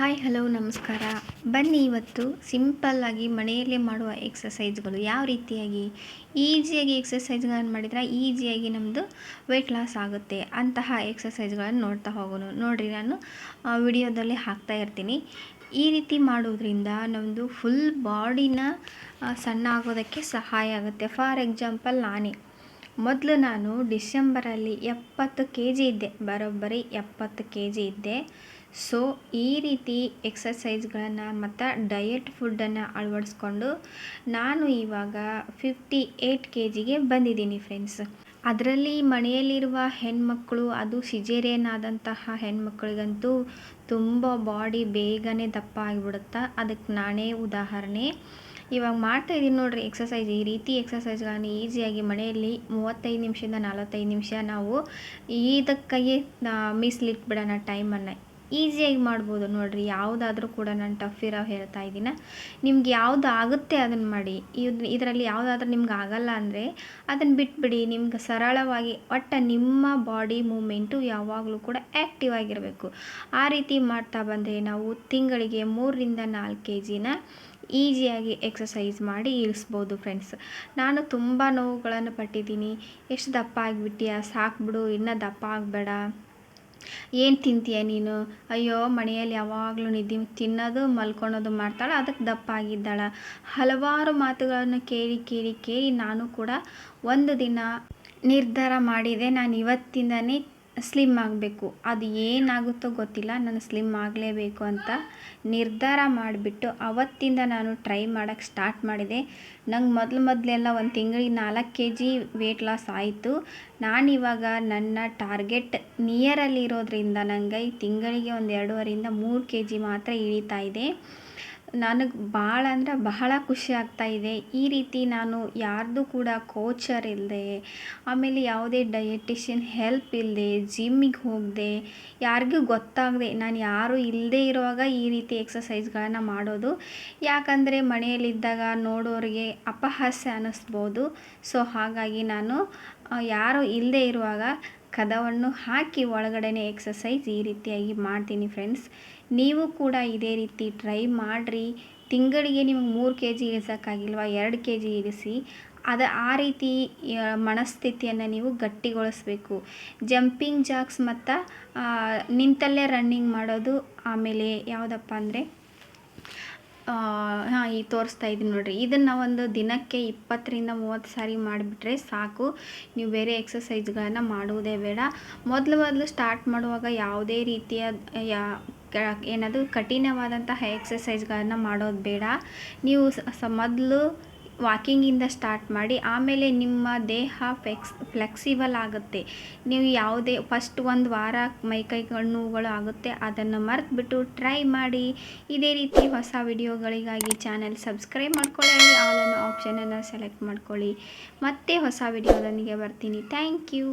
Hi hello ನಮಸ್ಕಾರ. ಬನ್ನಿ ಇವತ್ತು ಸಿಂಪಲ್ಲಾಗಿ ಮನೆಯಲ್ಲೇ ಮಾಡುವ ಎಕ್ಸಸೈಸ್ಗಳು ಯಾವ ರೀತಿಯಾಗಿ? ಈಸಿಯಾಗಿ ಎಕ್ಸಸೈಸ್ಗಳನ್ನು ಮಾಡಿದರೆ ಈಸಿಯಾಗಿ ನಮ್ಮದು ವೆಯ್ಟ್ ಲಾಸ್ ಆಗುತ್ತೆ. ಅಂತಹ ಎಕ್ಸಸೈಸ್ಗಳನ್ನು ನೋಡ್ತಾ ಹೋಗೋಣ. ನೋಡಿರಿ, ನಾನು ವಿಡಿಯೋದಲ್ಲಿ ಹಾಕ್ತಾ ಇರ್ತೀನಿ. ಈ ರೀತಿ ಮಾಡೋದ್ರಿಂದ ನಮ್ಮದು ಫುಲ್ ಬಾಡಿನ ಸಣ್ಣ ಆಗೋದಕ್ಕೆ ಸಹಾಯ ಆಗುತ್ತೆ. ಫಾರ್ ಎಕ್ಸಾಂಪಲ್ ನಾನೇ. ಮೊದಲು ನಾನು ಡಿಸೆಂಬರಲ್ಲಿ ಎಪ್ಪತ್ತು ಕೆ ಜಿ ಇದ್ದೆ. ಬರೋಬ್ಬರಿ ಎಪ್ಪತ್ತು ಕೆ ಜಿ ಇದ್ದೆ. ಸೊ, ಈ ರೀತಿ ಎಕ್ಸಸೈಸ್ಗಳನ್ನು ಮತ್ತು ಡಯಟ್ ಫುಡ್ಡನ್ನು ಅಳವಡಿಸ್ಕೊಂಡು ನಾನು ಇವಾಗ ಫಿಫ್ಟಿ ಏಯ್ಟ್ ಕೆ ಜಿಗೆ ಬಂದಿದ್ದೀನಿ ಫ್ರೆಂಡ್ಸ್ ಅದರಲ್ಲಿ ಮನೆಯಲ್ಲಿರುವ ಹೆಣ್ಮಕ್ಳು, ಅದು ಸಿಜೇರಿಯನ್ ಆದಂತಹ ಹೆಣ್ಮಕ್ಳಿಗಂತೂ ತುಂಬ ಬಾಡಿ ಬೇಗನೆ ದಪ್ಪ ಆಗಿಬಿಡುತ್ತಾ, ಅದಕ್ಕೆ ನಾನೇ ಉದಾಹರಣೆ. ಇವಾಗ ಮಾಡ್ತಾ ಇದ್ದೀನಿ ನೋಡ್ರಿ ಎಕ್ಸಸೈಸ್ ಈ ರೀತಿ ಎಕ್ಸಸೈಸ್ಗಳನ್ನು ಈಸಿಯಾಗಿ ಮನೆಯಲ್ಲಿ ಮೂವತ್ತೈದು ನಿಮಿಷದಿಂದ ನಲವತ್ತೈದು ನಿಮಿಷ ನಾವು ಇದಕ್ಕಾಗಿ ಮೀಸಲಿಟ್ಬಿಡೋಣ ಟೈಮನ್ನು ಈಸಿಯಾಗಿ ಮಾಡ್ಬೋದು ನೋಡಿರಿ. ಯಾವುದಾದ್ರೂ ಕೂಡ ನಾನು ಟಫ್ ಇರೋ ಹೇಳ್ತಾ ಇದ್ದೀನ. ನಿಮ್ಗೆ ಯಾವುದು ಆಗುತ್ತೆ ಅದನ್ನು ಮಾಡಿ. ಇದು ಇದರಲ್ಲಿ ಯಾವುದಾದ್ರೂ ನಿಮ್ಗೆ ಆಗಲ್ಲ ಅಂದರೆ ಅದನ್ನು ಬಿಟ್ಬಿಡಿ. ನಿಮ್ಗೆ ಸರಳವಾಗಿ ಒಟ್ಟು ನಿಮ್ಮ ಬಾಡಿ ಮೂಮೆಂಟು ಯಾವಾಗಲೂ ಕೂಡ ಆ್ಯಕ್ಟಿವ್ ಆಗಿರಬೇಕು. ಆ ರೀತಿ ಮಾಡ್ತಾ ಬಂದರೆ ನಾವು ತಿಂಗಳಿಗೆ ಮೂರರಿಂದ ನಾಲ್ಕು ಕೆ ಜಿನ ಈಸಿಯಾಗಿ ಎಕ್ಸಸೈಸ್ ಮಾಡಿ ಇಳಿಸ್ಬೋದು ಫ್ರೆಂಡ್ಸ್ ನಾನು ತುಂಬ ನೋವುಗಳನ್ನು ಪಟ್ಟಿದ್ದೀನಿ. ಎಷ್ಟು ದಪ್ಪ ಆಗಿಬಿಟ್ಟಿಯಾ? ಸಾಕ್ಬಿಡು. ಇನ್ನೂ ದಪ್ಪ ಆಗಬೇಡ. ಏನು ತಿಂತೀಯ ನೀನು? ಅಯ್ಯೋ, ಮನೆಯಲ್ಲಿ ಯಾವಾಗಲೂ ನಿದ್ದೆ ತಿನ್ನೋದು, ಮಲ್ಕೊಳೋದು ಮಾಡ್ತಾಳೆ, ಅದಕ್ಕೆ ದಪ್ಪ ಆಗಿದ್ದಾಳೆ ಹಲವಾರು ಮಾತುಗಳನ್ನು ಕೇಳಿ ಕೇಳಿ ಕೇಳಿ ನಾನು ಕೂಡ ಒಂದು ದಿನ ನಿರ್ಧಾರ ಮಾಡಿದೆ. ನಾನು ಇವತ್ತಿಂದನೇ ಸ್ಲಿಮ್ ಆಗಬೇಕು. ಅದು ಏನಾಗುತ್ತೋ ಗೊತ್ತಿಲ್ಲ. ನಾನು ಸ್ಲಿಮ್ ಆಗಲೇಬೇಕು ಅಂತ ನಿರ್ಧಾರ ಮಾಡಿಬಿಟ್ಟು ಅವತ್ತಿಂದ ನಾನು ಟ್ರೈ ಮಾಡೋಕ್ಕೆ ಸ್ಟಾರ್ಟ್ ಮಾಡಿದೆ. ನಂಗೆ ಮೊದಲು ಮೊದಲೆಲ್ಲ ಒಂದು ತಿಂಗಳಿಗೆ ನಾಲ್ಕು ಕೆ ಜಿ ವೆಯ್ಟ್ ಲಾಸ್ ಆಯಿತು ನಾನಿವಾಗ ನನ್ನ ಟಾರ್ಗೆಟ್ ನಿಯರಲ್ಲಿರೋದ್ರಿಂದ ನನಗೆ ಈ ತಿಂಗಳಿಗೆ ಒಂದು ಎರಡೂವರೆಯಿಂದ ಮೂರು ಕೆ ಜಿ ಮಾತ್ರ ಇಳಿತಾ ಇದೆ. ನನಗೆ ಭಾಳ ಅಂದರೆ ಬಹಳ ಖುಷಿ ಆಗ್ತಾ ಇದೆ. ಈ ರೀತಿ ನಾನು ಯಾರ್ದು ಕೂಡ ಕೋಚರ್ ಇಲ್ಲದೆ ಆಮೇಲೆ ಯಾವುದೇ ಡಯಟಿಷಿಯನ್ ಹೆಲ್ಪ್ ಇಲ್ಲದೆ ಜಿಮ್ಮಿಗೆ ಹೋಗದೆ, ಯಾರಿಗೂ ಗೊತ್ತಾಗದೆ, ನಾನು ಯಾರು ಇಲ್ಲದೆ ಇರುವಾಗ ಈ ರೀತಿ ಎಕ್ಸಸೈಸ್ಗಳನ್ನು ಮಾಡೋದು. ಯಾಕಂದರೆ ಮನೆಯಲ್ಲಿದ್ದಾಗ ನೋಡೋರಿಗೆ ಅಪಹಾಸ್ಯ ಅನ್ನಿಸ್ಬೋದು ಸೊ ಹಾಗಾಗಿ ನಾನು ಯಾರು ಇಲ್ಲದೆ ಇರುವಾಗ ಕದವನ್ನು ಹಾಕಿ ಒಳಗಡೆ ಎಕ್ಸಸೈಸ್ ಈ ರೀತಿಯಾಗಿ ಮಾಡ್ತೀನಿ ಫ್ರೆಂಡ್ಸ್ ನೀವು ಕೂಡ ಇದೇ ರೀತಿ ಟ್ರೈ ಮಾಡಿರಿ. ತಿಂಗಳಿಗೆ ನಿಮಗೆ ಮೂರು ಕೆ ಜಿ ಇಳಿಸೋಕ್ಕಾಗಿಲ್ವ? ಎರಡು ಕೆ ಜಿ ಇಳಿಸಿ. ಅದು ಆ ರೀತಿ ಮನಸ್ಥಿತಿಯನ್ನು ನೀವು ಗಟ್ಟಿಗೊಳಿಸ್ಬೇಕು. ಜಂಪಿಂಗ್ ಜಾಕ್ಸ್ ಮತ್ತು ನಿಂತಲ್ಲೇ ರನ್ನಿಂಗ್ ಮಾಡೋದು ಆಮೇಲೆ ಯಾವುದಪ್ಪ ಅಂದರೆ ಹಾಂ, ಈ ತೋರಿಸ್ತಾ ಇದ್ದೀನಿ ನೋಡಿರಿ. ಇದನ್ನು ಒಂದು ದಿನಕ್ಕೆ ಇಪ್ಪತ್ತರಿಂದ ಮೂವತ್ತು ಸಾರಿ ಮಾಡಿಬಿಟ್ರೆ ಸಾಕು. ನೀವು ಬೇರೆ ಎಕ್ಸಸೈಸ್ಗಳನ್ನು ಮಾಡುವುದೇ ಬೇಡ. ಮೊದಲು ಮೊದಲು ಸ್ಟಾರ್ಟ್ ಮಾಡುವಾಗ ಯಾವುದೇ ರೀತಿಯ, ಯಾ ಏನದು ಕಠಿಣವಾದಂತಹ ಎಕ್ಸಸೈಸ್ಗಳನ್ನು ಮಾಡೋದು ಬೇಡ. ನೀವು ಸ, ಮೊದಲು ವಾಕಿಂಗಿಂದ ಸ್ಟಾರ್ಟ್ ಮಾಡಿ, ಆಮೇಲೆ ನಿಮ್ಮ ದೇಹ ಫ್ಲೆಕ್ಸ್ ಫ್ಲೆಕ್ಸಿಬಲ್ ಆಗುತ್ತೆ. ನೀವು ಯಾವುದೇ ಫಸ್ಟ್ ಒಂದು ವಾರ ಮೈಕೈ ನೋವುಗಳು ಆಗುತ್ತೆ. ಅದನ್ನು ಮರೆತುಬಿಟ್ಟು ಟ್ರೈ ಮಾಡಿ. ಇದೇ ರೀತಿ ಹೊಸ ವಿಡಿಯೋಗಳಿಗಾಗಿ ಚಾನೆಲ್ ಸಬ್ಸ್ಕ್ರೈಬ್ ಮಾಡ್ಕೊಳ್ಳಿ. ಆಲ್ ಆಪ್ಷನನ್ನು ಸೆಲೆಕ್ಟ್ ಮಾಡ್ಕೊಳ್ಳಿ. ಮತ್ತೆ ಹೊಸ ವಿಡಿಯೋದೊಂದಿಗೆ ಬರ್ತೀನಿ. Thank you